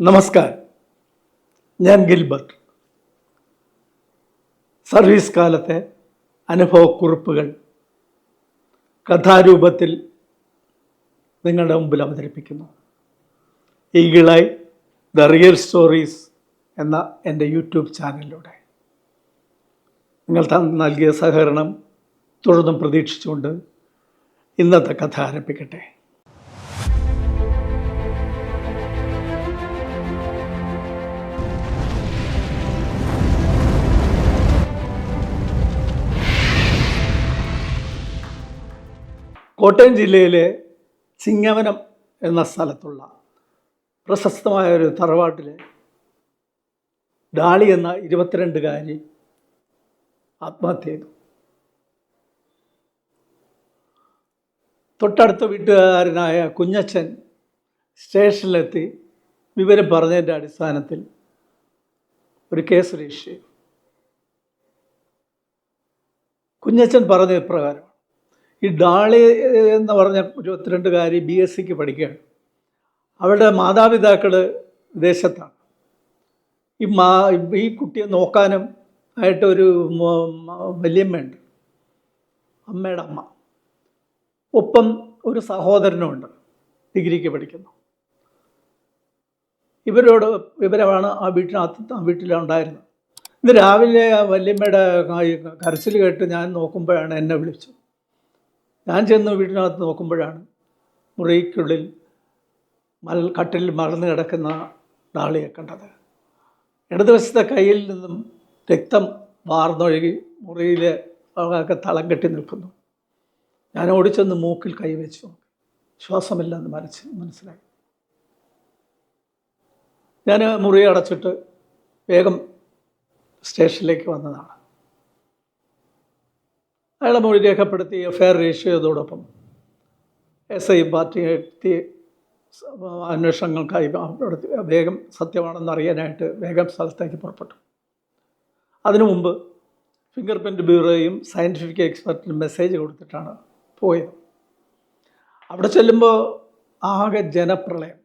നമസ്കാരം. ഞാൻ Gilbert. Service കാലത്തെ അനുഭവക്കുറിപ്പുകൾ കഥാരൂപത്തിൽ നിങ്ങളുടെ മുമ്പിൽ അവതരിപ്പിക്കുന്നു. ഈഗിളായി ദ റിയൽ സ്റ്റോറീസ് എന്ന എന്റെ യൂട്യൂബ് ചാനലിലൂടെ. നിങ്ങൾ നൽകിയ സഹകരണം തുടർന്നും പ്രതീക്ഷിച്ചുകൊണ്ട് ഇന്നത്തെ കഥ ആരംഭിക്കട്ടെ. കോട്ടയം ജില്ലയിലെ ചിങ്ങവനം എന്ന സ്ഥലത്തുള്ള പ്രശസ്തമായ ഒരു തറവാട്ടിലെ ഡാളി എന്ന ഇരുപത്തിരണ്ടുകാരി ആത്മഹത്യ ചെയ്തു. തൊട്ടടുത്ത വീട്ടുകാരനായ കുഞ്ഞച്ചൻ സ്റ്റേഷനിലെത്തി വിവരം പറഞ്ഞതിന്റെ അടിസ്ഥാനത്തിൽ ഒരു കേസ് രജിസ്റ്റർ ചെയ്തു. കുഞ്ഞച്ചൻ പറഞ്ഞ ഇപ്രകാരം ഈ ഡാളി എന്ന് പറഞ്ഞ ഇരുപത്തിരണ്ടുകാരി ബി എസ് സിക്ക് പഠിക്കുകയാണ്. അവരുടെ മാതാപിതാക്കൾ വിദേശത്താണ്. ഈ മാ ഈ കുട്ടിയെ നോക്കാനും ആയിട്ടൊരു മ- വല്യമ്മയുണ്ട്. അമ്മയുടെ അമ്മ. ഒപ്പം ഒരു സഹോദരനുമുണ്ട്. ഡിഗ്രിക്ക് പഠിക്കുന്നു. ഇവരോട് വിവരമാണ് ആ വീട്ടിനകത്ത് ആ വീട്ടിലുണ്ടായിരുന്നത്. ഇന്ന് രാവിലെ വല്യമ്മയുടെ കരച്ചിൽ കേട്ട് ഞാൻ നോക്കുമ്പോഴാണ് എന്നെ വിളിച്ചത്. ഞാൻ ചെന്ന് വീടിനകത്ത് നോക്കുമ്പോഴാണ് മുറിക്കുള്ളിൽ മൽ കട്ടിൽ മറന്നു കിടക്കുന്ന ഡാളിയെ കണ്ടത്. ഇടതുവശത്തെ കയ്യിൽ നിന്നും രക്തം വാർന്നൊഴുകി മുറിയിലെ ഒക്കെ തളം കെട്ടി നിൽക്കുന്നു. ഞാൻ ഓടിച്ചെന്ന് മൂക്കിൽ കൈവച്ചു ശ്വാസമില്ലെന്ന് മനസ്സ് മനസ്സിലായി. ഞാൻ മുറി അടച്ചിട്ട് വേഗം സ്റ്റേഷനിലേക്ക് വന്നതാണ്. അയാളെ മൊഴി രേഖപ്പെടുത്തി എഫ്ഐആർ രജിസ്റ്റർ ചെയ്തതോടൊപ്പം എസ് ഐ പാർട്ടി എത്തി. അന്വേഷണങ്ങൾക്കായി വേഗം സത്യമാണെന്ന് അറിയാനായിട്ട് വേഗം സ്ഥലത്തേക്ക് പുറപ്പെട്ടു. അതിനു മുമ്പ് ഫിംഗർ പ്രിന്റ് ബ്യൂറോയും സയന്റിഫിക് എക്സ്പെർട്ടിനും മെസ്സേജ് കൊടുത്തിട്ടാണ് പോയത്. അവിടെ ചെല്ലുമ്പോൾ ആകെ ജനപ്രളയം.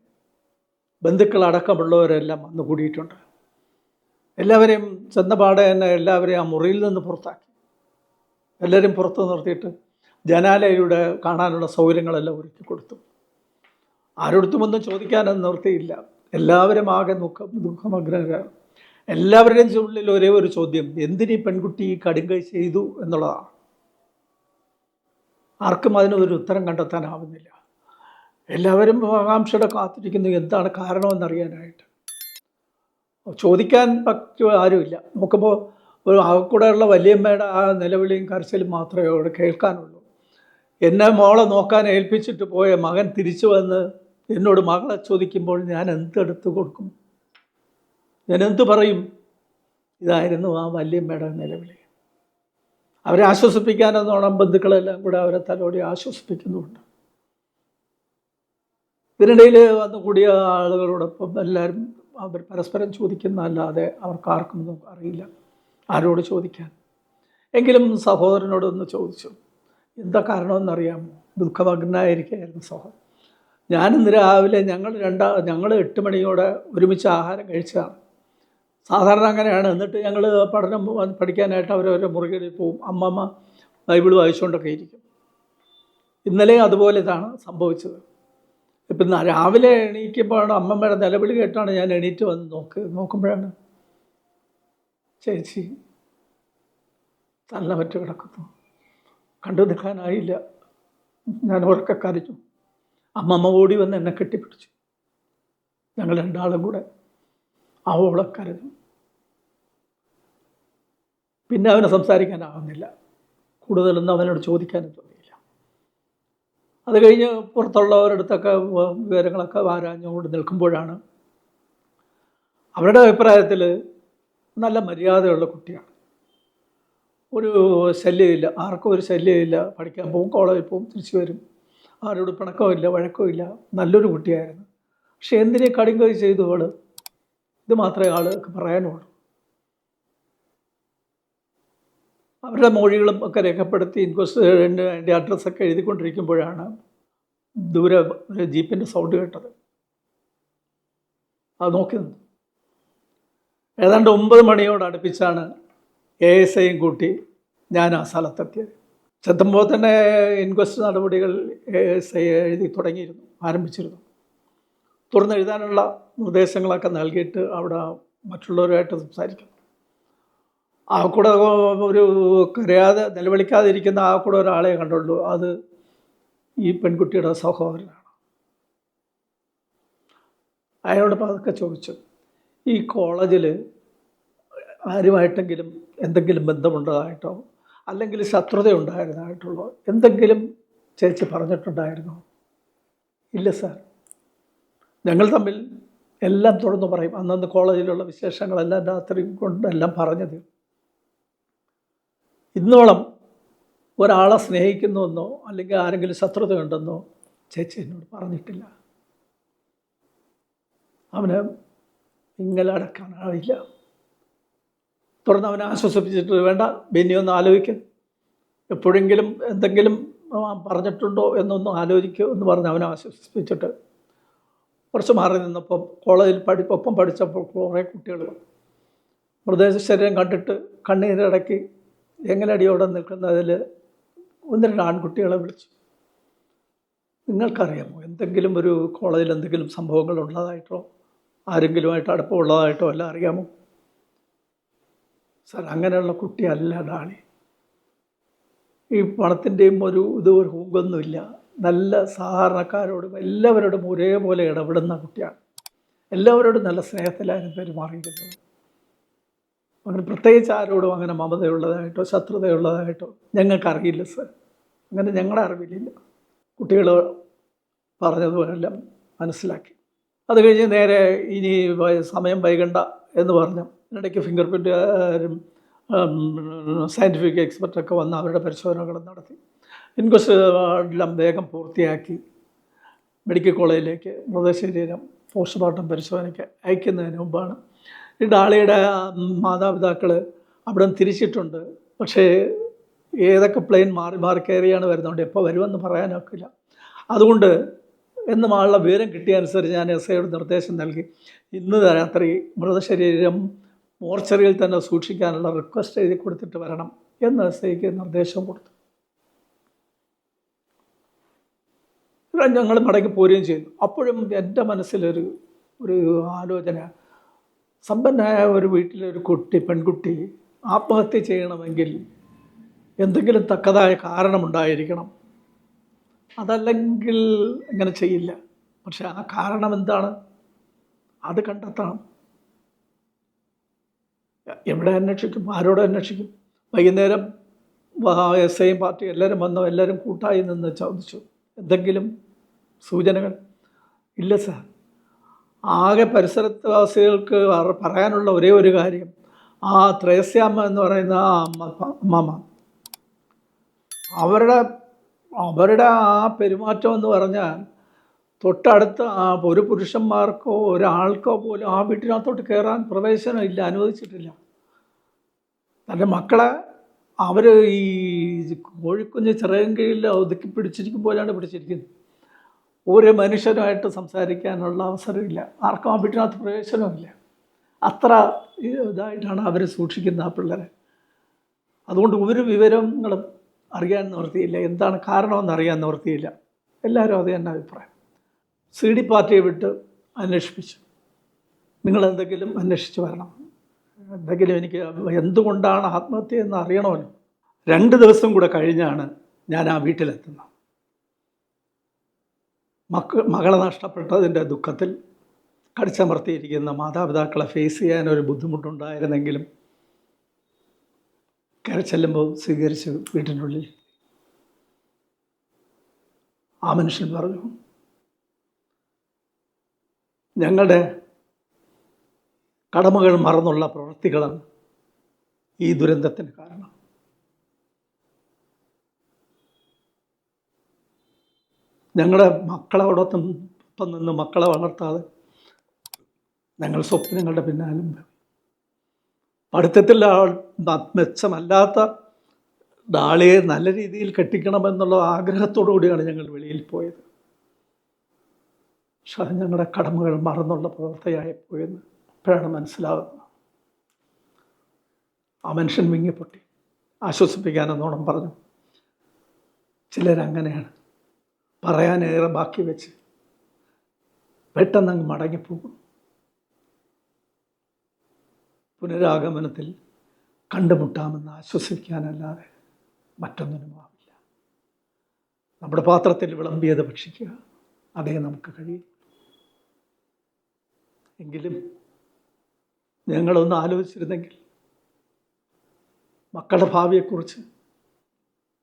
ബന്ധുക്കളടക്കമുള്ളവരെല്ലാം വന്നു കൂടിയിട്ടുണ്ട് എല്ലാവരെയും ചെന്ന പാടെ തന്നെ എല്ലാവരെയും ആ മുറിയിൽ നിന്ന് പുറത്താക്കി. എല്ലാവരും പുറത്ത് നിർത്തിയിട്ട് ജനാലയിലൂടെ കാണാനുള്ള സൗകര്യങ്ങളെല്ലാം ഒരുക്കി കൊടുത്തു. ആരോടത്തും ഒന്നും ചോദിക്കാനൊന്നും നിർത്തിയില്ല എല്ലാവരും ആകെ ദുഃഖം ദുഃഖമഗ്രഹരാണ് എല്ലാവരുടെയും ഉള്ളിൽ ഒരേ ഒരു ചോദ്യം എന്തിനീ പെൺകുട്ടി ഈ കടുങ്കൈ ചെയ്തു എന്നുള്ളതാണ്. ആർക്കും അതിനൊരു ഉത്തരം കണ്ടെത്താനാവുന്നില്ല. എല്ലാവരും ആകാംക്ഷയുടെ കാത്തിരിക്കുന്നു എന്താണ് കാരണമെന്നറിയാനായിട്ട്. ചോദിക്കാൻ പറ്റുക ആരുമില്ല. നോക്കുമ്പോൾ ഒരു കൂടെയുള്ള വലിയമ്മയുടെ ആ നിലവിളിയും കരച്ചിലും മാത്രമേ അവിടെ കേൾക്കാനുള്ളൂ. എന്നെ മോളെ നോക്കാൻ ഏൽപ്പിച്ചിട്ട് പോയ മകൻ തിരിച്ചു വന്ന് എന്നോട് മകളെ ചോദിക്കുമ്പോൾ ഞാൻ എന്തെടുത്ത് കൊടുക്കും? ഞാൻ എന്ത് പറയും? ഇതായിരുന്നു ആ വല്യമ്മയുടെ നിലവിളി. അവരെ ആശ്വസിപ്പിക്കാനെന്നോണം ബന്ധുക്കളെല്ലാം കൂടെ അവരെ തലോടി ആശ്വസിപ്പിക്കുന്നുണ്ട് ഇതിനിടയിൽ വന്നു കൂടിയ ആളുകളോടൊപ്പം എല്ലാവരും അവർ പരസ്പരം ചോദിക്കുന്നതല്ലാതെ അവർക്ക് ആർക്കും അറിയില്ല. ആരോട് ചോദിക്കാൻ? എങ്കിലും സഹോദരനോടൊന്ന് ചോദിച്ചു. എന്താ കാരണമെന്നറിയാമോ ദുഃഖമഗ്നായിരിക്കുകയായിരുന്നു സഹോദരൻ. ഞാനിന്ന് രാവിലെ ഞങ്ങൾ രണ്ടാ ഞങ്ങൾ എട്ട് മണിയോടെ ഒരുമിച്ച് ആഹാരം കഴിച്ചതാണ്. സാധാരണ അങ്ങനെയാണ്. എന്നിട്ട് ഞങ്ങൾ പഠനം പഠിക്കാനായിട്ട് അവരവരെ മുറികളിൽ പോവും. അമ്മമ്മ ബൈബിൾ വായിച്ചുകൊണ്ടൊക്കെ ഇരിക്കും. ഇന്നലെ അതുപോലെ ഇതാണ് സംഭവിച്ചത്. ഇപ്പം രാവിലെ എണീക്കുമ്പോഴാണ് അമ്മമ്മയുടെ നിലവിളി കേട്ടാണ് ഞാൻ എണീറ്റ് വന്ന് നോക്ക് നോക്കുമ്പോഴാണ് ചേച്ചി തല്ല പറ്റ് കിടക്കുന്നു. കണ്ടു നിൽക്കാനായില്ല. ഞാൻ ഉറക്കെ കരഞ്ഞു. അമ്മമ്മ ഓടി വന്ന് എന്നെ കെട്ടിപ്പിടിച്ചു. ഞങ്ങൾ രണ്ടാളും കൂടെ അവളെ കരഞ്ഞു. പിന്നെ അവനെ സംസാരിക്കാനാവുന്നില്ല. കൂടുതലൊന്നും അവനോട് ചോദിക്കാനും തോന്നിയില്ല. അത് കഴിഞ്ഞ് പുറത്തുള്ളവരടുത്തൊക്കെ വിവരങ്ങളൊക്കെ ആരാഞ്ഞുകൊണ്ട് നിൽക്കുമ്പോഴാണ് അവരുടെ അഭിപ്രായത്തിൽ നല്ല മര്യാദയുള്ള കുട്ടിയാണ്. ഒരു ശല്യമില്ല. ആർക്കും ഒരു ശല്യമില്ല. പഠിക്കാൻ പോകും കോളേജിൽ പോകും തിരിച്ചു വരും. ആരോട് പിണക്കമില്ല വഴക്കമില്ല. നല്ലൊരു കുട്ടിയായിരുന്നു. പക്ഷെ എന്തിനെ കടുങ്കൈ ചെയ്തു അവൾ? ഇത് മാത്രമേ ആൾക്ക് പറയാനുള്ളൂ. അവരുടെ മൊഴികളും ഒക്കെ രേഖപ്പെടുത്തി ഇൻക്വസ്റ്റ് എന്റെ അഡ്രസ്സൊക്കെ എഴുതിക്കൊണ്ടിരിക്കുമ്പോഴാണ് ദൂരെ ജീപ്പിന്റെ സൗണ്ട് കേട്ടത്. അത് നോക്കി നിന്നു. ഏതാണ്ട് ഒമ്പത് മണിയോട് അടുപ്പിച്ചാണ് എ എസ് ഐയും കൂട്ടി ഞാൻ ആ സ്ഥലത്തെത്തിയത്. ചെത്തുമ്പോൾ തന്നെ ഇൻക്വസ്റ്റ് നടപടികൾ എ എസ് ഐ എഴുതി തുടങ്ങിയിരുന്നു ആരംഭിച്ചിരുന്നു. തുറന്ന് എഴുതാനുള്ള നിർദ്ദേശങ്ങളൊക്കെ നൽകിയിട്ട് അവിടെ മറ്റുള്ളവരുമായിട്ട് സംസാരിക്കുന്നു ആ കൂടെ ഒരു കരയാതെ നിലവിളിക്കാതിരിക്കുന്ന ആ കൂടെ ഒരാളെ കണ്ടുള്ളൂ. അത് ഈ പെൺകുട്ടിയുടെ സഹോദരനാണ്. അയാളോട് പതുക്കെ ചോദിച്ചു ഈ കോളേജിൽ ആരുമായിട്ടെങ്കിലും എന്തെങ്കിലും ബന്ധമുണ്ടതായിട്ടോ അല്ലെങ്കിൽ ശത്രുത ഉണ്ടായിരുന്നതായിട്ടുള്ളോ എന്തെങ്കിലും ചേച്ചി പറഞ്ഞിട്ടുണ്ടായിരുന്നോ? ഇല്ല സാർ. ഞങ്ങൾ തമ്മിൽ എല്ലാം തുറന്നു പറയും. അന്നന്ന് കോളേജിലുള്ള വിശേഷങ്ങളെല്ലാം രാത്രി കൊണ്ടെല്ലാം പറഞ്ഞത് ഇന്നോളം ഒരാളെ സ്നേഹിക്കുന്നുവെന്നോ അല്ലെങ്കിൽ ആരെങ്കിലും ശത്രുത ഉണ്ടെന്നോ ചേച്ചി എന്നോട് പറഞ്ഞിട്ടില്ല. അവന് ഇങ്ങനെ അടക്കാനാവില്ല തുടർന്ന് അവനെ ആശ്വസിപ്പിച്ചിട്ട് വേണ്ട ബെന്നി ഒന്ന് ആലോചിക്കും. എപ്പോഴെങ്കിലും എന്തെങ്കിലും പറഞ്ഞിട്ടുണ്ടോ എന്നൊന്നും ആലോചിക്കുക എന്ന് പറഞ്ഞ് അവനെ ആശ്വസിപ്പിച്ചിട്ട് കുറച്ച് മാറി നിന്നപ്പോൾ കോളേജിൽ പഠി ഒപ്പം പഠിച്ചപ്പോൾ കുറേ കുട്ടികൾ മൃതദേഹ ശരീരം കണ്ടിട്ട് കണ്ണീരടക്കി എങ്ങനെ അടിയോടെ നിൽക്കുന്നതിൽ ഒന്ന് രണ്ട് ആൺകുട്ടികളെ വിളിച്ചു. നിങ്ങൾക്കറിയാമോ എന്തെങ്കിലും ഒരു കോളേജിൽ എന്തെങ്കിലും സംഭവങ്ങൾ ഉള്ളതായിട്ടോ? ആരെങ്കിലുമായിട്ട് അടുപ്പമുള്ളതായിട്ടോ? എല്ലാം അറിയാമോ? സാർ അങ്ങനെയുള്ള കുട്ടിയല്ല ഡാളി ഈ പണത്തിന്റെയും ഒരു ഇത് ഒരു ഹൂക്കൊന്നുമില്ല നല്ല സാധാരണക്കാരോടും എല്ലാവരോടും ഒരേപോലെ ഇടപെടുന്ന കുട്ടിയാണ്. എല്ലാവരോടും നല്ല സ്നേഹത്തിലായിരുന്നു പെരുമാറിയിരുന്നത് അങ്ങനെ പ്രത്യേകിച്ച് ആരോടും അങ്ങനെ മമതയുള്ളതായിട്ടോ ശത്രുതയുള്ളതായിട്ടോ ഞങ്ങൾക്കറിയില്ല സർ. അങ്ങനെ ഞങ്ങളുടെ അറിവിലില്ല. കുട്ടികൾ പറഞ്ഞതുമെല്ലാം മനസ്സിലാക്കി. അത് കഴിഞ്ഞ് നേരെ ഇനി സമയം വൈകണ്ട എന്ന് പറഞ്ഞു ഇടയ്ക്ക് ഫിംഗർ പ്രിന്റുകാരും സയന്റിഫിക് എക്സ്പെർട്ടൊക്കെ വന്ന് അവരുടെ പരിശോധനകൾ നടത്തി. ഇൻക്വസ്റ്റ് എല്ലാം വേഗം പൂർത്തിയാക്കി. മെഡിക്കൽ കോളേജിലേക്ക് മൃതശരീരം പോസ്റ്റ്മോർട്ടം പരിശോധനയ്ക്ക് അയക്കുന്നതിന് മുമ്പാണ്. ഈ ഡാളിയുടെ മാതാപിതാക്കൾ അവിടെ തിരിച്ചിട്ടുണ്ട്. പക്ഷേ ഏതൊക്കെ പ്ലെയിൻ മാറി മാറി കയറിയാണ് വരുന്നതുകൊണ്ട് എപ്പോൾ വരുമെന്ന് പറയാനൊക്കില്ല. അതുകൊണ്ട് എന്നും ആളുടെ വിവരം കിട്ടിയ അനുസരിച്ച് ഞാൻ എസ് ഐയോട് നിർദ്ദേശം നൽകി. ഇന്ന് രാത്രി മൃതശരീരം മോർച്ചറിയിൽ തന്നെ സൂക്ഷിക്കാനുള്ള റിക്വസ്റ്റ് എഴുതി കൊടുത്തിട്ട് വരണം എന്ന് എസ് ഐക്ക് നിർദ്ദേശം കൊടുത്തു. ഞങ്ങൾ മടങ്ങി പോരുകയും ചെയ്തു. അപ്പോഴും എന്റെ മനസ്സിലൊരു ഒരു ആലോചന സമ്പന്നമായ ഒരു വീട്ടിലൊരു കുട്ടി പെൺകുട്ടി ആത്മഹത്യ ചെയ്യണമെങ്കിൽ എന്തെങ്കിലും തക്കതായ കാരണമുണ്ടായിരിക്കണം. അതല്ലെങ്കിൽ അങ്ങനെ ചെയ്യില്ല. പക്ഷെ ആ കാരണം എന്താണ്? അത് കണ്ടെത്തണം. എവിടെ അന്വേഷിക്കും? ആരോട് അന്വേഷിക്കും? വൈകുന്നേരം എസ് ഐയും പാർട്ടി എല്ലാവരും വന്നോ എല്ലാവരും കൂട്ടായി നിന്ന് ചോദിച്ചു. എന്തെങ്കിലും സൂചനകൾ? ഇല്ല സാർ. ആകെ പരിസരവാസികൾക്ക് പറയാനുള്ള ഒരേ ഒരു കാര്യം. ആ ത്രേസ്യാമ്മ എന്ന് പറയുന്ന ആ അമ്മ അമ്മമ്മ. അവരുടെ അവരുടെ ആ പെരുമാറ്റം എന്ന് പറഞ്ഞാൽ തൊട്ടടുത്ത് ആ ഒരു പുരുഷന്മാർക്കോ ഒരാൾക്കോ പോലും ആ വീട്ടിനകത്തോട്ട് കയറാൻ പ്രവേശനം ഇല്ല അനുവദിച്ചിട്ടില്ല. തന്റെ മക്കളെ അവർ ഈ കോഴിക്കുഞ്ഞ് ചിറകൻ ഒതുക്കി പിടിച്ചിരിക്കും പോലെയാണ് പിടിച്ചിരിക്കുന്നത്. ഒരു മനുഷ്യനുമായിട്ട് സംസാരിക്കാനുള്ള അവസരമില്ല. ആർക്കും ആ വീട്ടിനകത്ത് പ്രവേശനമില്ല അത്ര ഇതായിട്ടാണ് അവർ സൂക്ഷിക്കുന്നത് ആ പിള്ളേരെ. അതുകൊണ്ട് ഒരു വിവരങ്ങളും അറിയാൻ നിവൃത്തിയില്ല. എന്താണ് കാരണമെന്ന് അറിയാൻ നിവൃത്തിയില്ല. എല്ലാവരും അത് തന്നെ അഭിപ്രായം. സി ഡി പാർട്ടിയെ വിട്ട് അന്വേഷിപ്പിച്ചു. നിങ്ങൾ എന്തെങ്കിലും അന്വേഷിച്ച് വരണം. എന്തെങ്കിലും എനിക്ക് എന്തുകൊണ്ടാണ് ആത്മഹത്യ എന്ന് അറിയണമല്ലോ. രണ്ട് ദിവസം കൂടെ കഴിഞ്ഞാണ് ഞാൻ ആ വീട്ടിലെത്തുന്നത്. മക്ക മകളെ നഷ്ടപ്പെട്ടതിന്റെ ദുഃഖത്തിൽ കടിച്ചമർത്തിയിരിക്കുന്ന മാതാപിതാക്കളെ ഫേസ് ചെയ്യാൻ ഒരു ബുദ്ധിമുട്ടുണ്ടായിരുന്നെങ്കിലും കയറി ചെല്ലുമ്പോൾ സ്വീകരിച്ച് വീട്ടിനുള്ളിൽ ആ മനുഷ്യൻ പറഞ്ഞു ഞങ്ങളുടെ കടമകൾ മറന്നുള്ള പ്രവൃത്തികളാണ് ഈ ദുരന്തത്തിന് കാരണം ഞങ്ങളുടെ മക്കളോടൊപ്പം ഒപ്പം നിന്ന് മക്കളെ വളർത്താതെ ഞങ്ങൾ സ്വപ്നങ്ങളുടെ പിന്നാലും. പഠിത്തത്തിൽ മെച്ചമല്ലാത്ത ഡാളിയെ നല്ല രീതിയിൽ കെട്ടിക്കണമെന്നുള്ള ആഗ്രഹത്തോടു കൂടിയാണ് ഞങ്ങൾ വെളിയിൽ പോയത് ഞങ്ങളുടെ കടമകൾ മറന്നുള്ള പ്രവർത്തയായിപ്പോയെന്ന് ഇപ്പോഴാണ് മനസ്സിലാകുന്നത് ആ മനുഷ്യൻ വിങ്ങിപ്പൊട്ടി ആശ്വസിപ്പിക്കാനെന്നോണം പറഞ്ഞു. ചിലരങ്ങനെയാണ്. പറയാനേറെ ബാക്കി വെച്ച് പെട്ടെന്ന് അങ്ങ് മടങ്ങിപ്പോകും പുനരാഗമനത്തിൽ കണ്ടുമുട്ടാമെന്ന് ആശ്വസിക്കാനല്ലാതെ മറ്റൊന്നിനുമാവില്ല നമ്മുടെ പാത്രത്തിൽ വിളമ്പിയത് ഭക്ഷിക്കുക അതേ നമുക്ക് കഴിയും. എങ്കിലും ഞങ്ങളൊന്ന് ആലോചിച്ചിരുന്നെങ്കിൽ മക്കളുടെ ഭാവിയെക്കുറിച്ച്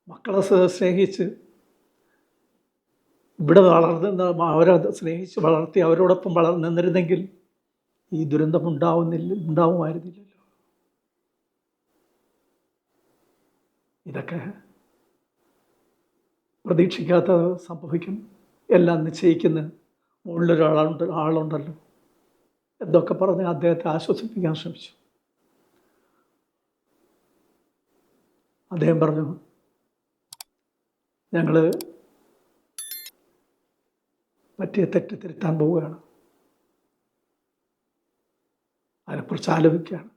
മക്കളെ സ്നേഹിച്ച് ഇവിടെ വളർന്ന അവരെ സ്നേഹിച്ച് വളർത്തി അവരോടൊപ്പം വളർ നിന്നിരുന്നെങ്കിൽ ഈ ദുരന്തം ഉണ്ടാവുന്നില്ല ഉണ്ടാവുമായിരുന്നില്ലല്ലോ. ഇതൊക്കെ പ്രതീക്ഷിക്കാത്ത സംഭവിക്കും. എല്ലാം നിശ്ചയിക്കുന്ന മുകളിലൊരാളുണ്ട് ആളുണ്ടല്ലോ. എന്തൊക്കെ പറഞ്ഞ് അദ്ദേഹത്തെ ആശ്വസിപ്പിക്കാൻ ശ്രമിച്ചു. അദ്ദേഹം പറഞ്ഞു ഞങ്ങൾ പറ്റിയ തെറ്റ് തിരുത്താൻ പോവുകയാണ്. അതിനെക്കുറിച്ച് ആലോചിക്കുകയാണ്.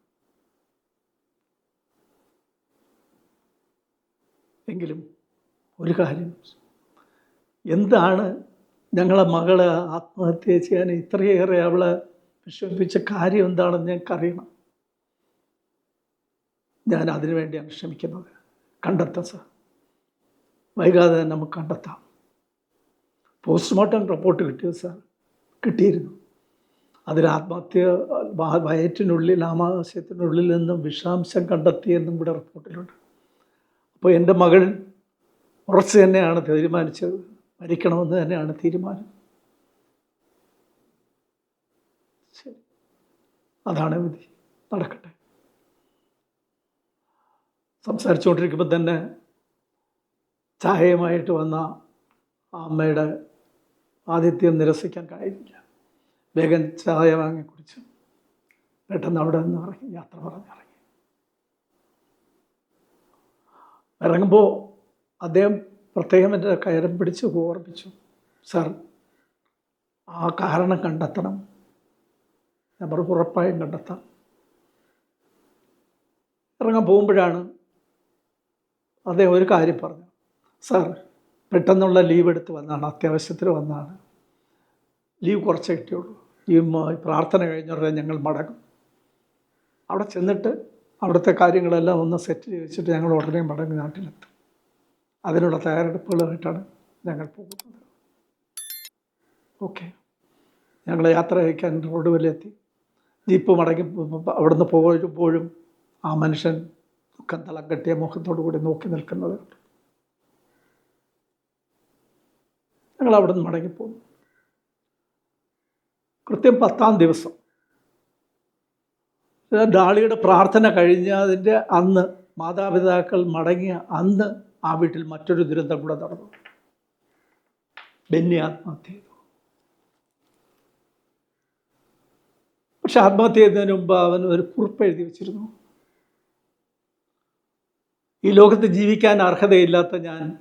എങ്കിലും ഒരു കാര്യം എന്താണ് ഞങ്ങളെ മകളെ ആത്മഹത്യ ചെയ്യാൻ ഇത്രയേറെ അവളെ വിഷമിപ്പിച്ച കാര്യം എന്താണെന്ന് ഞങ്ങൾക്കറിയണം. ഞാൻ അതിനു വേണ്ടിയാണ് ശ്രമിക്കുന്നത്. കണ്ടെത്താം സാർ. വൈകാതെ തന്നെ നമുക്ക് കണ്ടെത്താം. പോസ്റ്റ്മോർട്ടം റിപ്പോർട്ട് കിട്ടിയത് സാർ? കിട്ടിയിരുന്നു. അതിൽ ആത്മഹത്യ വയറ്റിനുള്ളിൽ ആമാശയത്തിനുള്ളിൽ നിന്നും വിഷാംശം കണ്ടെത്തിയെന്നും കൂടെ റിപ്പോർട്ടിലുണ്ട്. അപ്പോൾ എന്റെ മകൾ ഉറച്ചു തന്നെയാണ് തീരുമാനിച്ചത്. മരിക്കണമെന്ന് തന്നെയാണ് തീരുമാനം ശരി അതാണ് വിധി. നടക്കട്ടെ. സംസാരിച്ചുകൊണ്ടിരിക്കുമ്പോൾ തന്നെ ചായയുമായിട്ട് വന്ന ആ അമ്മയുടെ ആതിഥ്യം നിരസിക്കാൻ കഴിയില്ല. വേഗം ചായ വാങ്ങി കുടിച്ചു പെട്ടെന്ന് അവിടെ നിന്ന് ഇറങ്ങി യാത്ര പറഞ്ഞിറങ്ങി ഇറങ്ങുമ്പോൾ അദ്ദേഹം പ്രത്യേകം എന്റെ കയറും പിടിച്ച് ഓർമ്മിച്ചു. സാർ ആ കാരണം കണ്ടെത്തണം. നമ്മൾ ഉറപ്പായും കണ്ടെത്താം. ഇറങ്ങാൻ പോകുമ്പോഴാണ് അദ്ദേഹം ഒരു കാര്യം പറഞ്ഞു സാർ പെട്ടെന്നുള്ള ലീവ് എടുത്ത് വന്നാണ് അത്യാവശ്യത്തിന് വന്നാണ്. ലീവ് കുറച്ച് കിട്ടിയുള്ളൂ. ഈ പ്രാർത്ഥന കഴിഞ്ഞുടനെ ഞങ്ങൾ മടങ്ങും. അവിടെ ചെന്നിട്ട് അവിടുത്തെ കാര്യങ്ങളെല്ലാം ഒന്ന് സെറ്റ് ചെയ്തിട്ട് ഞങ്ങൾ ഉടനെ മടങ്ങി നാട്ടിലെത്തും. അതിനുള്ള തയ്യാറെടുപ്പുകളായിട്ടാണ് ഞങ്ങൾ പോകുന്നത്. ഓക്കെ. ഞങ്ങൾ യാത്ര അയക്കാൻ റോഡ് വരെയെത്തി ജീപ്പ് മടങ്ങി അവിടുന്ന് പോകുമ്പോഴും ആ മനുഷ്യൻ ദുഃഖം തളം കെട്ടിയ മുഖത്തോടു കൂടി നോക്കി നിൽക്കുന്നത് കണ്ടു. ഞങ്ങൾ അവിടെ നിന്ന് കൃത്യം പത്താം ദിവസം. ഡാളിയുടെ പ്രാർത്ഥന കഴിഞ്ഞതിന്റെ അന്ന് മാതാപിതാക്കൾ മടങ്ങിയ അന്ന് ആ വീട്ടിൽ മറ്റൊരു ദുരന്തം കൂടെ നടന്നു. ബെന്നി ആത്മഹത്യ ചെയ്തു പക്ഷെ ആത്മഹത്യ ചെയ്യുന്നതിന് മുമ്പ് അവൻ ഒരു കുറിപ്പ് എഴുതി വെച്ചിരുന്നു. ഈ ലോകത്ത് ജീവിക്കാൻ അർഹതയില്ലാത്ത ഞാൻ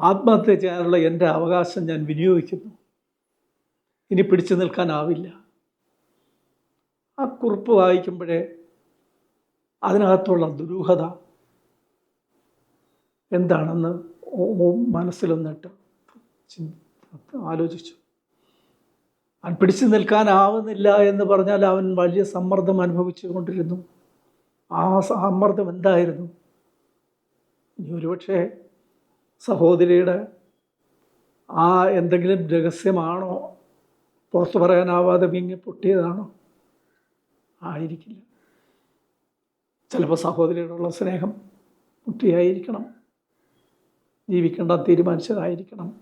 ആത്മഹത്യ ചെയ്യാനുള്ള എന്റെ അവകാശം ഞാൻ വിനിയോഗിക്കുന്നു. ഇനി പിടിച്ചു നിൽക്കാനാവില്ല. ആ കുറിപ്പ് വായിക്കുമ്പോഴേ അതിനകത്തുള്ള ദുരൂഹത എന്താണെന്ന് മനസ്സിലൊന്നിട്ട് ആലോചിച്ചു. അവൻ പിടിച്ചു നിൽക്കാനാവുന്നില്ല എന്ന് പറഞ്ഞാൽ അവൻ വലിയ സമ്മർദ്ദം അനുഭവിച്ചു കൊണ്ടിരുന്നു ആ സമ്മർദ്ദം എന്തായിരുന്നു? ഇനി ഒരുപക്ഷെ സഹോദരിയുടെ ആ എന്തെങ്കിലും രഹസ്യമാണോ? പുറത്തു പറയാനാവാതെ വീങ്ങി പൊട്ടിയതാണോ? ആയിരിക്കില്ല. ചിലപ്പോൾ സഹോദരിയോടുള്ള സ്നേഹം കുട്ടിയായിരിക്കണം ജീവിക്കേണ്ട തീരുമാനിച്ചതായിരിക്കണം.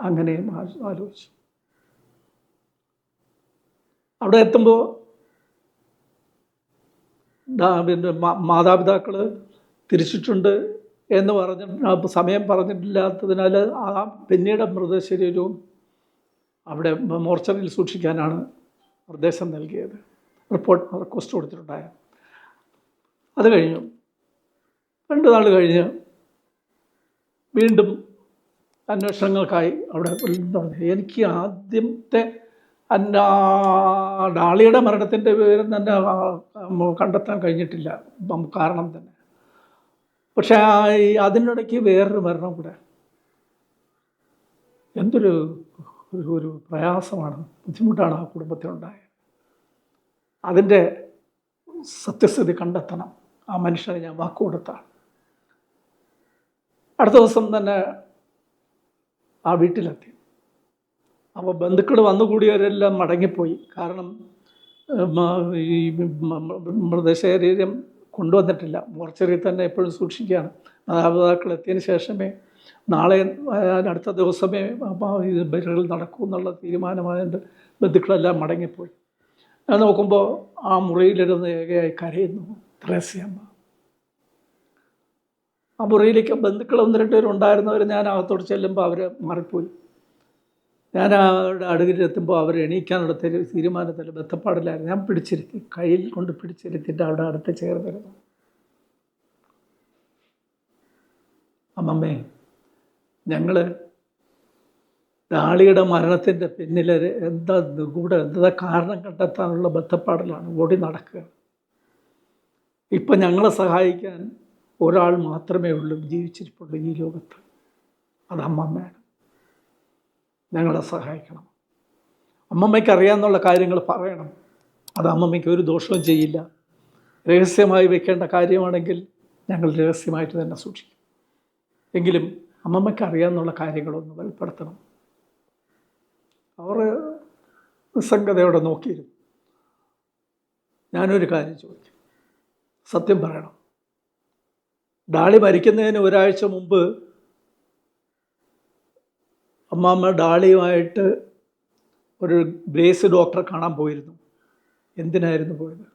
അങ്ങനെയും ആലോചിച്ചു. അവിടെ എത്തുമ്പോൾ പിന്നെ മാതാപിതാക്കൾ തിരിച്ചിട്ടുണ്ട് എന്ന് പറഞ്ഞ സമയം പറഞ്ഞിട്ടില്ലാത്തതിനാൽ ആ പിന്നീട് മൃതശരീരവും അവിടെ മോർച്ചറിയിൽ സൂക്ഷിക്കാനാണ് നിർദ്ദേശം നൽകിയത്. റിപ്പോർട്ട് റിക്വസ്റ്റ് കൊടുത്തിട്ടുണ്ടായ അത് കഴിഞ്ഞു. രണ്ട് നാൾ കഴിഞ്ഞ് വീണ്ടും അന്വേഷണങ്ങൾക്കായി അവിടെ എനിക്ക് ആദ്യത്തെ അന്ന ഡാളിയുടെ മരണത്തിന്റെ വിവരം തന്നെ കണ്ടെത്താൻ കഴിഞ്ഞിട്ടില്ല. കാരണം തന്നെ. പക്ഷേ അതിനിടയ്ക്ക് വേറൊരു മരണം കൂടെ. എന്തൊരു ഒരു പ്രയാസമാണ് ബുദ്ധിമുട്ടാണ് ആ കുടുംബത്തിനുണ്ടായത് അതിന്റെ സത്യസ്ഥിതി കണ്ടെത്തണം. ആ മനുഷ്യനെ ഞാൻ വാക്ക് അടുത്ത ദിവസം തന്നെ ആ വീട്ടിലെത്തി. അപ്പോൾ ബന്ധുക്കൾ വന്നുകൂടിയവരെല്ലാം മടങ്ങിപ്പോയി. കാരണം ഈ മൃതശരീരം കൊണ്ടുവന്നിട്ടില്ല. മോർച്ചറിയിൽ തന്നെ എപ്പോഴും സൂക്ഷിക്കുകയാണ്. മാതാപിതാക്കൾ എത്തിയതിന് ശേഷമേ നാളെ അടുത്ത ദിവസമേ ഇത് ബലികൾ നടക്കൂ എന്നുള്ള തീരുമാനമായതുകൊണ്ട് ബന്ധുക്കളെല്ലാം മടങ്ങിപ്പോയി. ഞാൻ നോക്കുമ്പോൾ ആ മുറിയിലിരുന്ന് ഏകയായി കരയുന്നു. ത്രേസ്യമ്മ. ആ മുറിയിലേക്ക് ബന്ധുക്കൾ ഒന്ന് രണ്ടുപേരും ഉണ്ടായിരുന്നവർ ഞാൻ അകത്തോട്ട് ചെല്ലുമ്പോൾ അവർ മാറിപ്പോയി. ഞാൻ അവരുടെ അടുകിലെത്തുമ്പോൾ അവർ എണീക്കാനുള്ള തെരു- തീരുമാനത്തിൽ ബന്ധപ്പാടില്ലായിരുന്നു ഞാൻ പിടിച്ചിരുത്തി കയ്യിൽ കൊണ്ട് പിടിച്ചിരുത്തിയിട്ട് അവിടെ അടുത്ത് ചേർന്നിരുന്നു അമ്മമ്മേ ഞങ്ങൾ ഡാളിയുടെ മരണത്തിന്റെ പിന്നിൽ എന്താ നിഗൂഢ എന്താ കാരണം കണ്ടെത്താനുള്ള ബന്ധപ്പാടിലാണ് ഓടി നടക്കുക. ഇപ്പം ഞങ്ങളെ സഹായിക്കാൻ ഒരാൾ മാത്രമേ ഉള്ളൂ ജീവിച്ചിരിപ്പുള്ളൂ ഈ ലോകത്ത്. അത് അമ്മമ്മയാണ്. ഞങ്ങളെ സഹായിക്കണം. അമ്മമ്മയ്ക്ക് അറിയാമെന്നുള്ള കാര്യങ്ങൾ പറയണം. അത് അമ്മമ്മയ്ക്ക് ഒരു ദോഷവും ചെയ്യില്ല. രഹസ്യമായി വെക്കേണ്ട കാര്യമാണെങ്കിൽ ഞങ്ങൾ രഹസ്യമായിട്ട് തന്നെ സൂക്ഷിക്കും. എങ്കിലും അമ്മമ്മയ്ക്ക് അറിയാമെന്നുള്ള കാര്യങ്ങളൊന്ന് വെളിപ്പെടുത്തണം. അവർ നിസ്സംഗതയോടെ നോക്കിയിരുന്നു. ഞാനൊരു കാര്യം ചോദിക്കും. സത്യം പറയണം. ഡാളി മരിക്കുന്നതിന് ഒരാഴ്ച മുമ്പ് അമ്മാമ്മ ഡാളിയുമായിട്ട് ഒരു ഗ്രേസ് ഡോക്ടറെ കാണാൻ പോയിരുന്നു. എന്തിനായിരുന്നു പോയത്?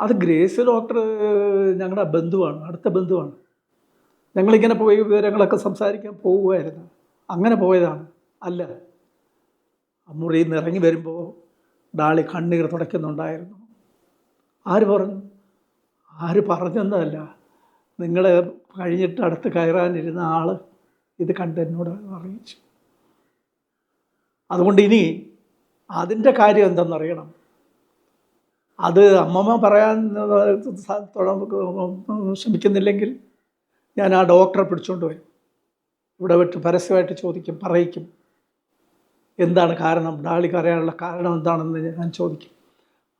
അത് ഗ്രേസ് ഡോക്ടർ ഞങ്ങളുടെ ബന്ധുവാണ് അടുത്ത ബന്ധുവാണ്. ഞങ്ങളിങ്ങനെ പോയി വിവരങ്ങളൊക്കെ സംസാരിക്കാൻ പോവുമായിരുന്നു. അങ്ങനെ പോയതാണ്. അല്ല മുറിയിൽ നിന്ന് ഇറങ്ങി വരുമ്പോൾ ഡാളി കണ്ണീർ തുടയ്ക്കുന്നുണ്ടായിരുന്നു. ആര് പറഞ്ഞു? ആര് പറഞ്ഞെന്നല്ല നിങ്ങൾ കഴിഞ്ഞിട്ട് അടുത്ത് കയറാനിരുന്ന ആൾ ഇത് കണ്ട് എന്നോട് അറിയിച്ചു. അതുകൊണ്ട് ഇനി അതിന്റെ കാര്യം എന്തെന്നറിയണം. അത് അമ്മമ്മ പറയാൻ ശ്രമിക്കുന്നില്ലെങ്കിൽ ഞാൻ ആ ഡോക്ടറെ പിടിച്ചുകൊണ്ട് വരും. ഇവിടെ വിട്ട് പരസ്യമായിട്ട് ചോദിക്കും പറയിക്കും. എന്താണ് കാരണം? ഡാളിക്ക് അറിയാനുള്ള കാരണം എന്താണെന്ന് ഞാൻ ചോദിക്കും.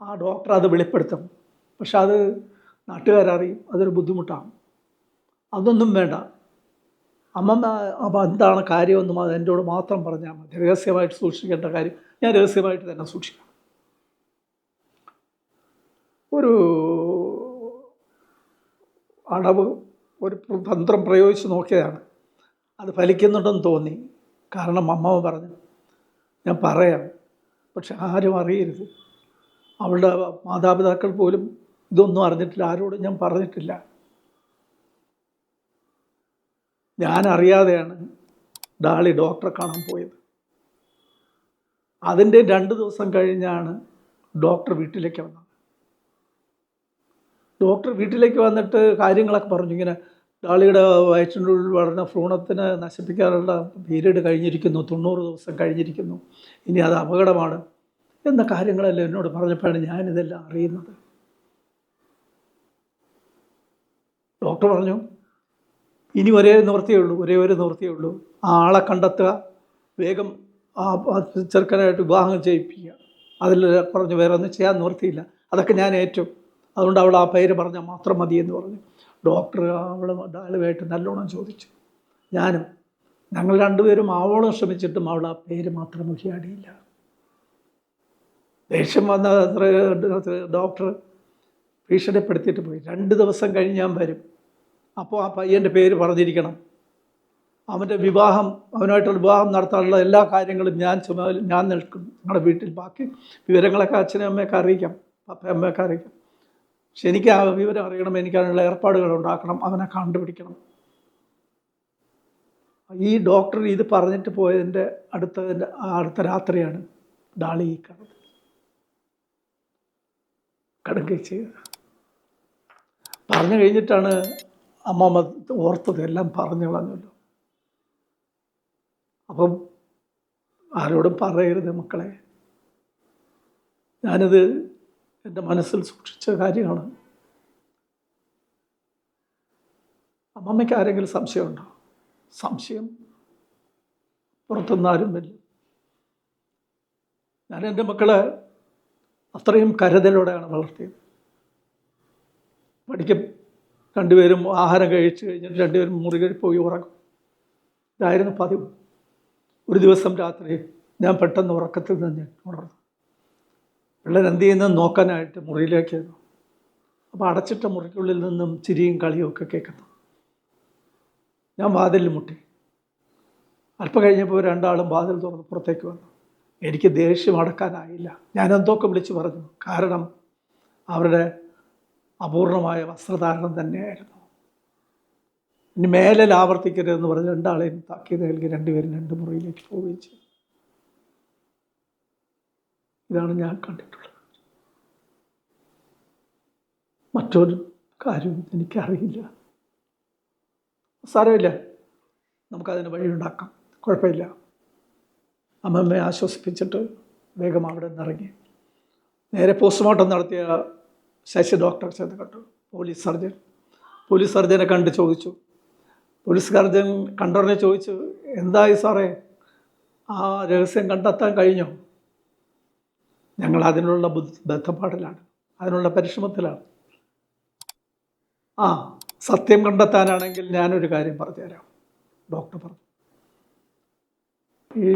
ആ ഡോക്ടർ അത് വെളിപ്പെടുത്തും പക്ഷെ അത് നാട്ടുകാരറിയും അതൊരു ബുദ്ധിമുട്ടാണ്. അതൊന്നും വേണ്ട. അമ്മമ്മ അപ്പം എന്താണ് കാര്യമെന്നും അത് എന്നോട് മാത്രം പറഞ്ഞാൽ മതി. രഹസ്യമായിട്ട് സൂക്ഷിക്കേണ്ട കാര്യം ഞാൻ രഹസ്യമായിട്ട് തന്നെ സൂക്ഷിക്കാം ഒരു അടവ് ഒരു തന്ത്രം പ്രയോഗിച്ച് നോക്കിയതാണ്. അത് ഫലിക്കുന്നുണ്ടെന്ന് തോന്നി. കാരണം അമ്മ പറഞ്ഞു ഞാൻ പറയാം. പക്ഷെ ആരും അറിയരുത്. അവളുടെ മാതാപിതാക്കൾ പോലും ഇതൊന്നും അറിഞ്ഞിട്ടില്ല. ആരോടും ഞാൻ പറഞ്ഞിട്ടില്ല. ഞാൻ അറിയാതെയാണ് ഡാളി ഡോക്ടറെ കാണാൻ പോയത്. അതിന്റെ രണ്ട് ദിവസം കഴിഞ്ഞാണ് ഡോക്ടർ വീട്ടിലേക്ക് വന്നത്. ഡോക്ടർ വീട്ടിലേക്ക് വന്നിട്ട് കാര്യങ്ങളൊക്കെ പറഞ്ഞു. ഇങ്ങനെ ഡാളിയുടെ വയറ്റിന്റെ ഉള്ളിൽ വളർന്ന ഭ്രൂണത്തിന് നശിപ്പിക്കാനുള്ള പീരീഡ് കഴിഞ്ഞിരിക്കുന്നു തൊണ്ണൂറ് ദിവസം കഴിഞ്ഞിരിക്കുന്നു. ഇനി അത് അപകടമാണ് എന്ന കാര്യങ്ങളെല്ലാം എന്നോട് പറഞ്ഞപ്പോഴാണ് ഞാനിതെല്ലാം അറിയുന്നത്. ഡോക്ടർ പറഞ്ഞു ഇനി ഒരേ നിവൃത്തിയേ ഉള്ളൂ ഒരേ ഒരു നിവൃത്തിയേ ഉള്ളൂ. ആ ആളെ കണ്ടെത്തുക വേഗം ആ ചെറുക്കനായിട്ട് വിവാഹം ചെയ്യിപ്പിക്കുക. അതിൽ പറഞ്ഞ് വേറെ ഒന്നും ചെയ്യാൻ നിവൃത്തിയില്ല. അതൊക്കെ ഞാൻ ഏറ്റു. അതുകൊണ്ട് അവൾ ആ പേര് പറഞ്ഞാൽ മാത്രം മതി എന്ന് പറഞ്ഞു. ഡോക്ടർ അവൾ ആളുമായിട്ട് നല്ലോണം ചോദിച്ചു. ഞാനും ഞങ്ങൾ രണ്ടുപേരും ആവോളം ശ്രമിച്ചിട്ടും അവൾ ആ പേര് മാത്രം ഉരിയാടിയില്ല ദേഷ്യം വന്ന ഡോക്ടർ ഭീഷണിപ്പെടുത്തിയിട്ട് പോയി. രണ്ട് ദിവസം കഴിഞ്ഞ് ഞാൻ വരും. അപ്പോൾ ആ പയ്യന്റെ പേര് പറഞ്ഞിരിക്കണം. അവന്റെ വിവാഹം അവനായിട്ടുള്ള വിവാഹം നടത്താനുള്ള എല്ലാ കാര്യങ്ങളും ഞാൻ ചുമ ഞാൻ നിൽക്കും ഞങ്ങളുടെ വീട്ടിൽ. ബാക്കി വിവരങ്ങളൊക്കെ അച്ഛനും അമ്മയൊക്കെ അറിയിക്കാം. പപ്പ അമ്മയൊക്കെ അറിയിക്കാം. പക്ഷെ എനിക്ക് ആ വിവരം അറിയണം. എനിക്ക് അതിനുള്ള ഏർപ്പാടുകൾ ഉണ്ടാക്കണം. അവനെ കണ്ടുപിടിക്കണം. ഈ ഡോക്ടർ ഇത് പറഞ്ഞിട്ട് പോയതിന്റെ അടുത്ത അടുത്ത രാത്രിയാണ് ഡാളി ഈ കടന്നത് പറഞ്ഞു കഴിഞ്ഞിട്ടാണ് അമ്മമ്മ ഓർത്തത് എല്ലാം പറഞ്ഞു കളഞ്ഞല്ലോ. അപ്പം ആരോടും പറയരുത് മക്കളെ. ഞാനത് എന്റെ മനസ്സിൽ സൂക്ഷിച്ച കാര്യമാണ്. അമ്മമ്മയ്ക്ക് ആരെങ്കിലും സംശയമുണ്ടോ? സംശയം പുറത്തുനിന്ന് ആരും വരില്ല ഞാൻ എന്റെ മക്കളെ അത്രയും കരുതലോടെയാണ് വളർത്തിയത്. പഠിക്കും രണ്ടുപേരും ആഹാരം കഴിച്ച് കഴിഞ്ഞിട്ട് രണ്ടുപേരും മുറികളിൽ പോയി ഉറങ്ങും. ഇതായിരുന്നു പതിവ്. ഒരു ദിവസം രാത്രി ഞാൻ പെട്ടെന്ന് ഉറക്കത്തിൽ നിന്ന് ഉണർന്നു. പിള്ളേർ എന്ത് ചെയ്യുന്നത് നോക്കാനായിട്ട് മുറിയിലേക്ക് അപ്പോൾ അടച്ചിട്ട മുറിക്കുള്ളിൽ നിന്നും ചിരിയും കളിയും ഒക്കെ കേൾക്കുന്നു. ഞാൻ വാതിലിൽ മുട്ടി. അല്പം കഴിഞ്ഞപ്പോൾ രണ്ടാളും വാതിൽ തുറന്ന് പുറത്തേക്ക് വന്നു. എനിക്ക് ദേഷ്യം അടക്കാനായില്ല. ഞാൻ എന്തൊക്കെ വിളിച്ചു പറഞ്ഞു? കാരണം അവരുടെ അപൂർണമായ വസ്ത്രധാരണം തന്നെയായിരുന്നു. ഇനി മേലിൽ ആവർത്തിക്കരുതെന്ന് പറഞ്ഞ് രണ്ടാളെയും താക്കീത് നൽകി രണ്ടുപേരും രണ്ട് മുറിയിലേക്ക് പോവുകയും ചെയ്തു. ഇതാണ് ഞാൻ കണ്ടിട്ടുള്ളത്. മറ്റൊരു കാര്യവും എനിക്കറിയില്ല. സാരമില്ല. നമുക്കതിന് വഴിയുണ്ടാക്കാം. കുഴപ്പമില്ല. അമ്മമ്മയെ ആശ്വസിപ്പിച്ചിട്ട് വേഗം അവിടെ നിന്ന് ഇറങ്ങി നേരെ പോസ്റ്റ്മോർട്ടം നടത്തിയ ശശി ഡോക്ടർ ചെന്ന് കണ്ടു. Police surgeon. പോലീസ് സർജനെ കണ്ട് ചോദിച്ചു. പോലീസ് സർജൻ കണ്ടറിനെ ചോദിച്ചു എന്തായി സാറേ? ആ രഹസ്യം കണ്ടെത്താൻ കഴിഞ്ഞോ? ഞങ്ങൾ അതിനുള്ള ബന്ധപ്പാടിലാണ് അതിനുള്ള പരിശ്രമത്തിലാണ്. ആ സത്യം കണ്ടെത്താനാണെങ്കിൽ ഞാനൊരു കാര്യം പറഞ്ഞുതരാം ഡോക്ടർ പറഞ്ഞു. ഈ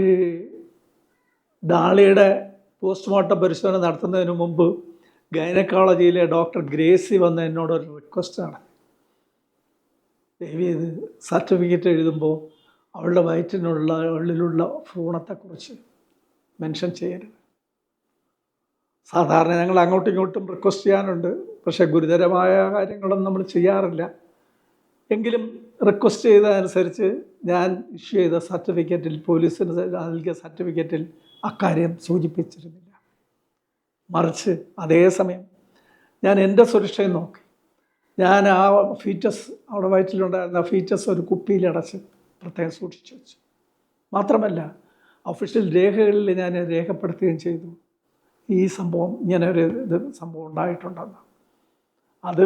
ഡാളിയുടെ പോസ്റ്റ്മോർട്ടം പരിശോധന നടത്തുന്നതിന് മുമ്പ് ഗൈനക്കോളജിയിലെ ഡോക്ടർ ഗ്രേസി വന്ന എന്നോടൊരു റിക്വസ്റ്റാണ് ദേവി ഇത് സർട്ടിഫിക്കറ്റ് എഴുതുമ്പോൾ അവളുടെ വയറ്റിനുള്ള ഉള്ളിലുള്ള ഭ്രൂണത്തെക്കുറിച്ച് മെൻഷൻ ചെയ്യരുത്. സാധാരണ ഞങ്ങൾ അങ്ങോട്ടും ഇങ്ങോട്ടും റിക്വസ്റ്റ് ചെയ്യാനുണ്ട് പക്ഷേ ഗുരുതരമായ കാര്യങ്ങളൊന്നും നമ്മൾ ചെയ്യാറില്ല. എങ്കിലും റിക്വസ്റ്റ് ചെയ്തതനുസരിച്ച് ഞാൻ ഇഷ്യൂ ചെയ്ത സർട്ടിഫിക്കറ്റിൽ പോലീസിന് നൽകിയ സർട്ടിഫിക്കറ്റിൽ അക്കാര്യം സൂചിപ്പിച്ചിരുന്നില്ല. മറിച്ച് അതേസമയം ഞാൻ എന്റെ സുരക്ഷയും നോക്കി. ഞാൻ ആ ഫീറ്റസ് അവിടെ വയറ്റിലുണ്ടായിരുന്ന ഫീറ്റസ് ഒരു കുപ്പിയിലടച്ച് പ്രത്യേകം സൂക്ഷിച്ചു വെച്ചു. മാത്രമല്ല ഒഫീഷ്യൽ രേഖകളിൽ ഞാൻ രേഖപ്പെടുത്തുകയും ചെയ്തു. ഈ സംഭവം ഇങ്ങനെ ഒരു ഇത് സംഭവം ഉണ്ടായിട്ടുണ്ടെന്ന്. അത്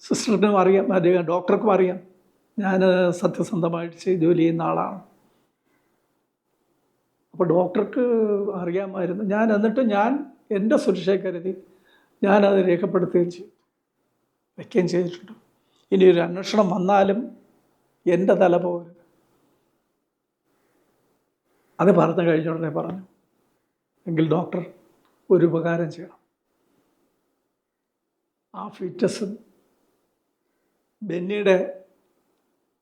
സിസ്റ്ററിനും അറിയാം അല്ലെങ്കിൽ ഡോക്ടർക്കും അറിയാം. ഞാൻ സത്യസന്ധമായിട്ട് ജോലി ചെയ്യുന്ന ആളാണ് അപ്പോൾ ഡോക്ടർക്ക് അറിയാമായിരുന്നു. ഞാൻ എന്നിട്ട് ഞാൻ എന്റെ സുരക്ഷയെ കരുതി ഞാനത് രേഖപ്പെടുത്തുകയും ചെയ്തു. വയ്ക്കുകയും ചെയ്തിട്ടുണ്ട്. ഇനി ഒരു അന്വേഷണം വന്നാലും എന്റെ തല പോകരുത്. അത് പറഞ്ഞു കഴിഞ്ഞ ഉടനെ പറഞ്ഞു. എങ്കിൽ ഡോക്ടർ ഒരു ഉപകാരം ചെയ്യണം. ആ ഫീറ്റസും ബെന്നിയുടെ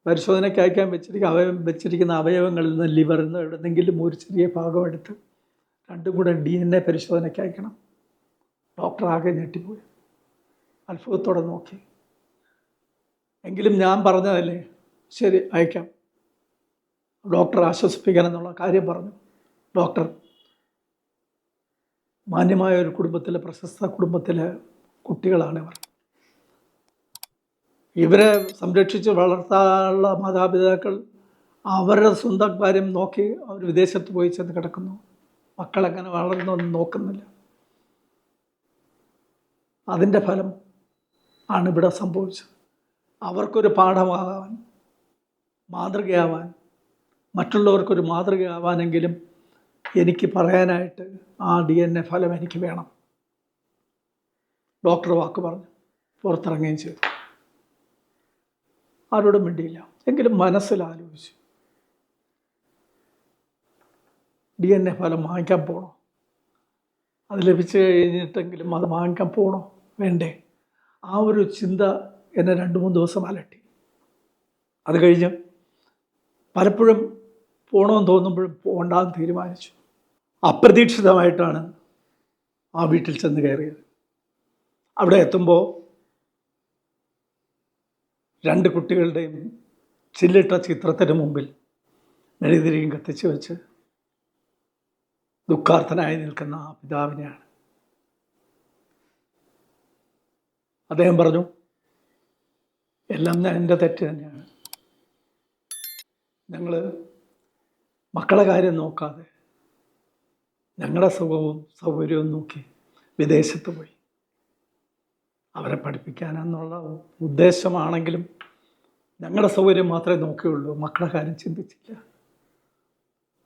പരിശോധനയ്ക്ക് അയക്കാൻ വെച്ചിരിക്കുന്ന അവയവം വെച്ചിരിക്കുന്ന അവയവങ്ങളിൽ നിന്ന് ലിവറിൽ നിന്ന് എവിടെന്നെങ്കിലും ഒരു ചെറിയ ഭാഗം എടുത്ത് രണ്ടും കൂടെ ഡി എൻ എ പരിശോധനയ്ക്ക് അയക്കണം. ഡോക്ടർ ആകെ ഞെട്ടിപ്പോയി. അത്ഭുതത്തോടെ നോക്കി. എങ്കിലും ഞാൻ പറഞ്ഞതല്ലേ? ശരി അയക്കാം. ഡോക്ടർ ആശ്വസിപ്പിക്കണം എന്നുള്ള കാര്യം പറഞ്ഞു. ഡോക്ടർ മാന്യമായ ഒരു കുടുംബത്തിലെ പ്രശസ്ത കുടുംബത്തിലെ കുട്ടികളാണ് ഇവർ. ഇവരെ സംരക്ഷിച്ച് വളർത്താനുള്ള മാതാപിതാക്കൾ അവരുടെ സ്വന്തം കാര്യം നോക്കി അവർ വിദേശത്ത് പോയി ചെന്ന് കിടക്കുന്നു. മക്കളെങ്ങനെ വളർന്നൊന്നും നോക്കുന്നില്ല. അതിന്റെ ഫലം ആണ് ഇവിടെ സംഭവിച്ചത്. അവർക്കൊരു പാഠമാകാൻ മാതൃകയാവാൻ മറ്റുള്ളവർക്കൊരു മാതൃകയാവാനെങ്കിലും എനിക്ക് പറയാനായിട്ട് ആ ഡി എൻ എ ഫലം എനിക്ക് വേണം. ഡോക്ടർ വാക്ക് പറഞ്ഞു പുറത്തിറങ്ങുകയും ചെയ്തു. ആരോടും മിണ്ടിയില്ല. എങ്കിലും മനസ്സിൽ ആലോചിച്ചു. ഡി എൻ എ ഫലം വാങ്ങിക്കാൻ പോകണോ അത് ലഭിച്ചു കഴിഞ്ഞിട്ടെങ്കിലും അത് വാങ്ങിക്കാൻ പോകണോ വേണ്ടേ. ആ ഒരു ചിന്ത എന്നെ രണ്ട് മൂന്ന് ദിവസം അലട്ടി. അത് കഴിഞ്ഞ് പലപ്പോഴും പോകണമെന്ന് തോന്നുമ്പോഴും പോകണ്ടെന്ന് തീരുമാനിച്ചു. അപ്രതീക്ഷിതമായിട്ടാണ് ആ വീട്ടിൽ ചെന്ന് കയറിയത്. അവിടെ എത്തുമ്പോൾ രണ്ട് കുട്ടികളുടെയും ചില്ലിട്ട ചിത്രത്തിന് മുമ്പിൽ മെഴുതിരിയും കത്തിച്ച് വെച്ച് ദുഃഖാർത്ഥനായി നിൽക്കുന്ന ആ പിതാവിനെയാണ്. അദ്ദേഹം പറഞ്ഞു എല്ലാം ഞാൻ എന്റെ തെറ്റ് തന്നെയാണ്. ഞങ്ങൾ മക്കളെ കാര്യം നോക്കാതെ ഞങ്ങളുടെ സുഖവും സൗകര്യവും നോക്കി വിദേശത്ത് പോയി. അവരെ പഠിപ്പിക്കാനെന്നുള്ള ഉദ്ദേശമാണെങ്കിലും ഞങ്ങളുടെ സൗകര്യം മാത്രമേ നോക്കുകയുള്ളൂ. മക്കളെ കാര്യം ചിന്തിച്ചില്ല.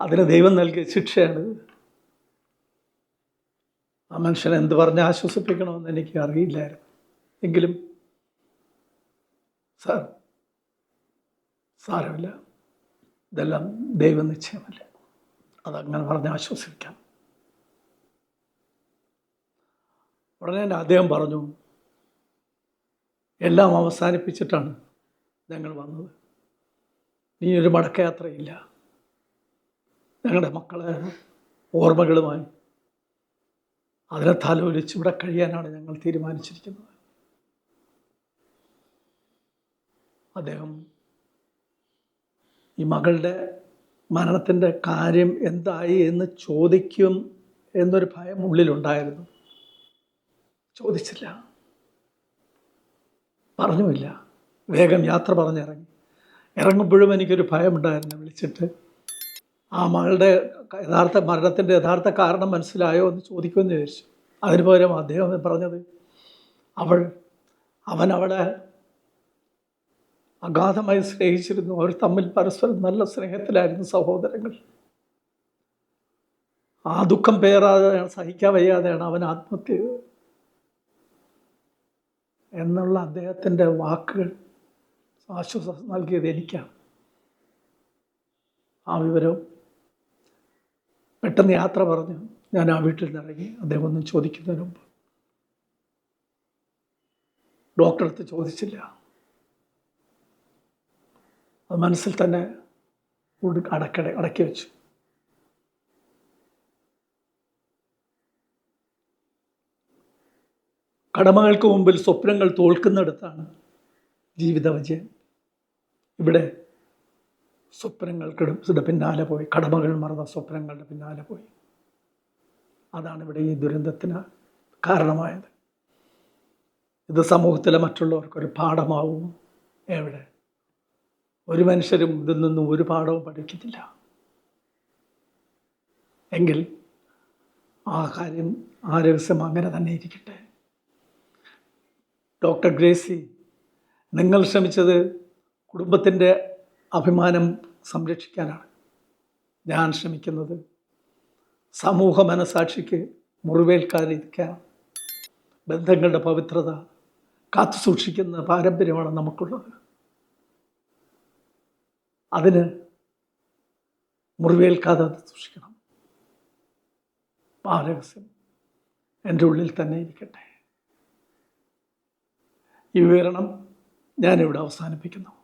അതിന് ദൈവം നൽകിയ ശിക്ഷയാണ്. ആ മനുഷ്യനെ എന്ത് പറഞ്ഞ് ആശ്വസിപ്പിക്കണമെന്ന് എനിക്ക് അറിയില്ലായിരുന്നു. എങ്കിലും സാർ സാരമില്ല. ഇതെല്ലാം ദൈവ നിശ്ചയമല്ല? അതങ്ങനെ പറഞ്ഞ് ആശ്വസിക്കാം ഉടനെ തന്നെ അദ്ദേഹം പറഞ്ഞു എല്ലാം അവസാനിപ്പിച്ചിട്ടാണ് ഞങ്ങൾ വന്നത്. നീ ഒരു മടക്കയാത്രയില്ല. ഞങ്ങളുടെ മക്കളെ ഓർമ്മകളുമായി അതിനെ തലോലിച്ച് ഇവിടെ കഴിയാനാണ് ഞങ്ങൾ തീരുമാനിച്ചിരിക്കുന്നത്. അദ്ദേഹം ഈ മകളുടെ മരണത്തിന്റെ കാര്യം എന്തായി എന്ന് ചോദിക്കും എന്നൊരു ഭയം ഉള്ളിലുണ്ടായിരുന്നു. ചോദിച്ചില്ല. പറഞ്ഞുമില്ല. വേഗം യാത്ര പറഞ്ഞിറങ്ങി. ഇറങ്ങുമ്പോഴും എനിക്കൊരു ഭയമുണ്ടായിരുന്നു വിളിച്ചിട്ട്. ആ മകളുടെ യഥാർത്ഥ മരണത്തിന്റെ യഥാർത്ഥ കാരണം മനസ്സിലായോ എന്ന് ചോദിക്കുമെന്ന് ചോദിച്ചു അതിന് പകരം അദ്ദേഹം പറഞ്ഞത് അവൾ അവൻ അവളെ അഗാധമായി സ്നേഹിച്ചിരുന്നു. അവർ തമ്മിൽ പരസ്പരം നല്ല സ്നേഹത്തിലായിരുന്നു സഹോദരങ്ങൾ. ആ ദുഃഖം പേറാതെയാണ് സഹിക്കാൻ വയ്യാതെയാണ് അവൻ ആത്മഹത്യ എന്നുള്ള അദ്ദേഹത്തിന്റെ വാക്കുകൾ ആശ്വാസം നൽകിയത് എനിക്കാണ്. ആ വിവരം പെട്ടെന്ന് യാത്ര പറഞ്ഞു. ഞാൻ ആ വീട്ടിൽ നിന്ന് ഇറങ്ങി. അദ്ദേഹം ഒന്നും ചോദിക്കുന്നതിന് മുമ്പ് ഡോക്ടറെടുത്ത് ചോദിച്ചില്ല. അത് മനസ്സിൽ തന്നെ അടക്കട അടക്കി വെച്ചു. കടമകൾക്ക് മുമ്പിൽ സ്വപ്നങ്ങൾ തോൽക്കുന്നിടത്താണ് ജീവിത വിജയം ഇവിടെ സ്വപ്നങ്ങൾക്കിടെ പിന്നാലെ പോയി. കടമകൾ മറന്ന സ്വപ്നങ്ങളുടെ പിന്നാലെ പോയി. അതാണ് ഇവിടെ ഈ ദുരന്തത്തിന് കാരണമായത്. ഇത് സമൂഹത്തിലെ മറ്റുള്ളവർക്കൊരു പാഠമാവും. എവിടെ? ഒരു മനുഷ്യരും ഇതിൽ നിന്നും ഒരു പാഠവും പഠിക്കത്തില്ല. എങ്കിൽ ആ കാര്യം ആ രഹസ്യം അങ്ങനെ തന്നെ ഇരിക്കട്ടെ. ഡോക്ടർ ഗ്രേസി നിങ്ങൾ ശ്രമിച്ചത് കുടുംബത്തിന്റെ അഭിമാനം സംരക്ഷിക്കാനാണ് ഞാൻ ശ്രമിക്കുന്നത്. സമൂഹ മനസാക്ഷിക്ക് മുറിവേൽക്കാതിരിക്കാൻ ബന്ധങ്ങളുടെ പവിത്രത കാത്തു സൂക്ഷിക്കുന്ന പാരമ്പര്യമാണ് നമുക്കുള്ളത്. അതിന് മുറിവേൽക്കാതെ സൂക്ഷിക്കണം. ആ എന്റെ ഉള്ളിൽ തന്നെ ഇരിക്കട്ടെ. ഈ വിവരണം ഞാനിവിടെ അവസാനിപ്പിക്കുന്നു.